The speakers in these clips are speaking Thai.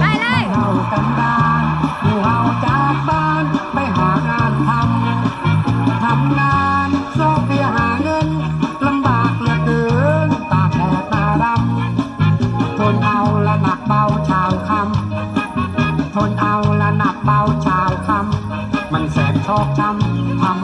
ไปเลยเล่ากันบ้อยู่เฮาจากบ้านไปหางานทำทำงานโซเฟียหาเงินลำบากเหลือเกินตาแดดตาดำทนเอาละหนักเบาชาวคำทนเอาละหนักเบาชาวคำมันแสบชอกช้ำทำ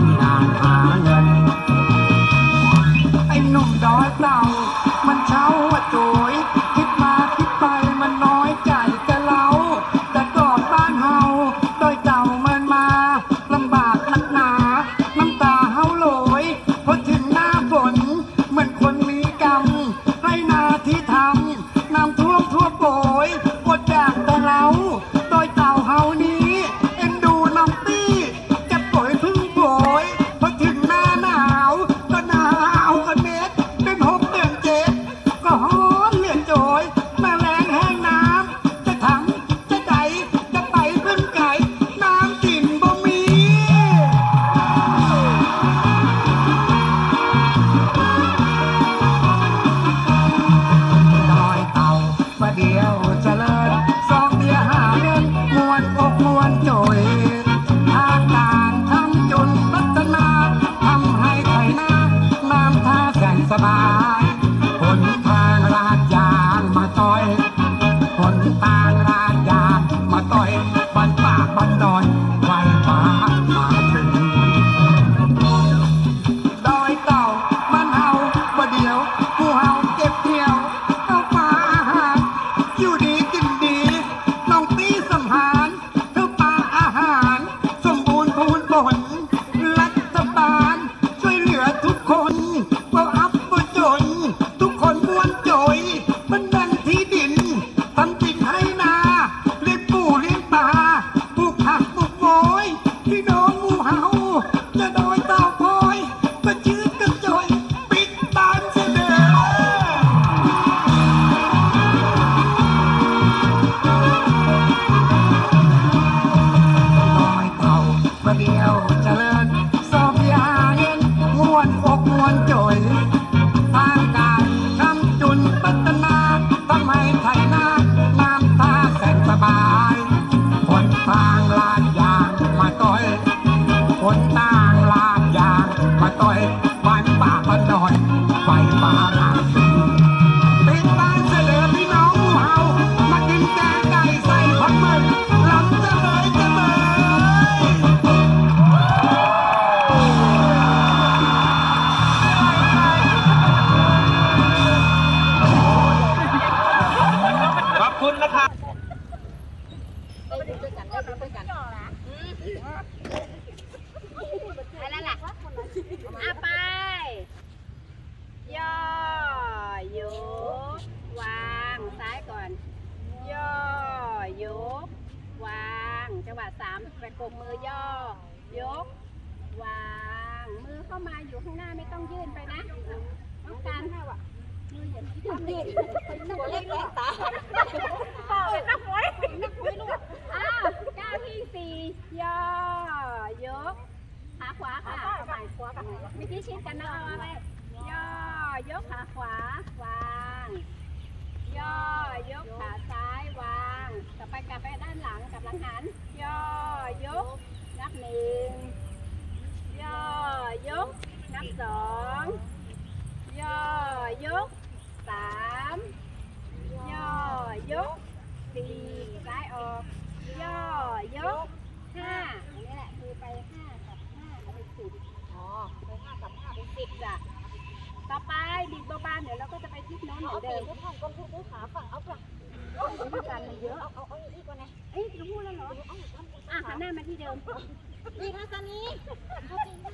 สนสบายหนทางลาดยางมาต้อยหนทางลาดยางมาต้อยบันป่าบันดอยไฟฟ้ามาถึงดอยเต่ามันเฮาบ่เดียวผู้เฮาเก็บเที่ยวเอาปลาหารอยู่ดีกินดีน้องปีสัมหารเท่าปลาอาหาร สมบูรณ์พูนผล คุณนะครับไปแล้วล่ะอะไป ย่อยกวางซ้ายก่อน ย่อยกวางจังหวะสามประกบมือย่อยก วาง มือเข้ามาอยู่ข้างหน้าไม่ต้องยื่นไปนะ ตัวเล็กเล็กตาเป็นนักมวยนักมวยลูกอ้าวก้าวที่สี่ย่อยกขาขวาค่ะใหม่ขวากับไม่ที่ชิดกันนะเอาไว้ย่อยกขาขวาวางย่อยกขาซ้ายวางกลับไปกลับไปด้านหลังกลับหลังหัน ย่อยก นับหนึ่งย่อยก นับสองย่อยกสามย่อยก สี่ซ้ายออก ย่อยกห้าอันนี้แหละคือไปห้ากับห้าเอาไปสิบอ๋อไปห้ากับห้าเป็นสิบจ้ะต่อไปบิดเบาๆเดี๋ยวเราก็จะไปทิศโน้นเหมือนเดิมทำก้นทุกข์ขาฝั่งเอาฝั่งวิธีการมันเยอะเอาเอาเอาอีกก่อนนะเอ้ยรู้พูดแล้วเหรออะหันหน้ามาที่เดิมอีกนะซันนี่เขาจริงไหม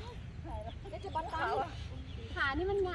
เดี๋ยวจะบันไดขานี่มันไง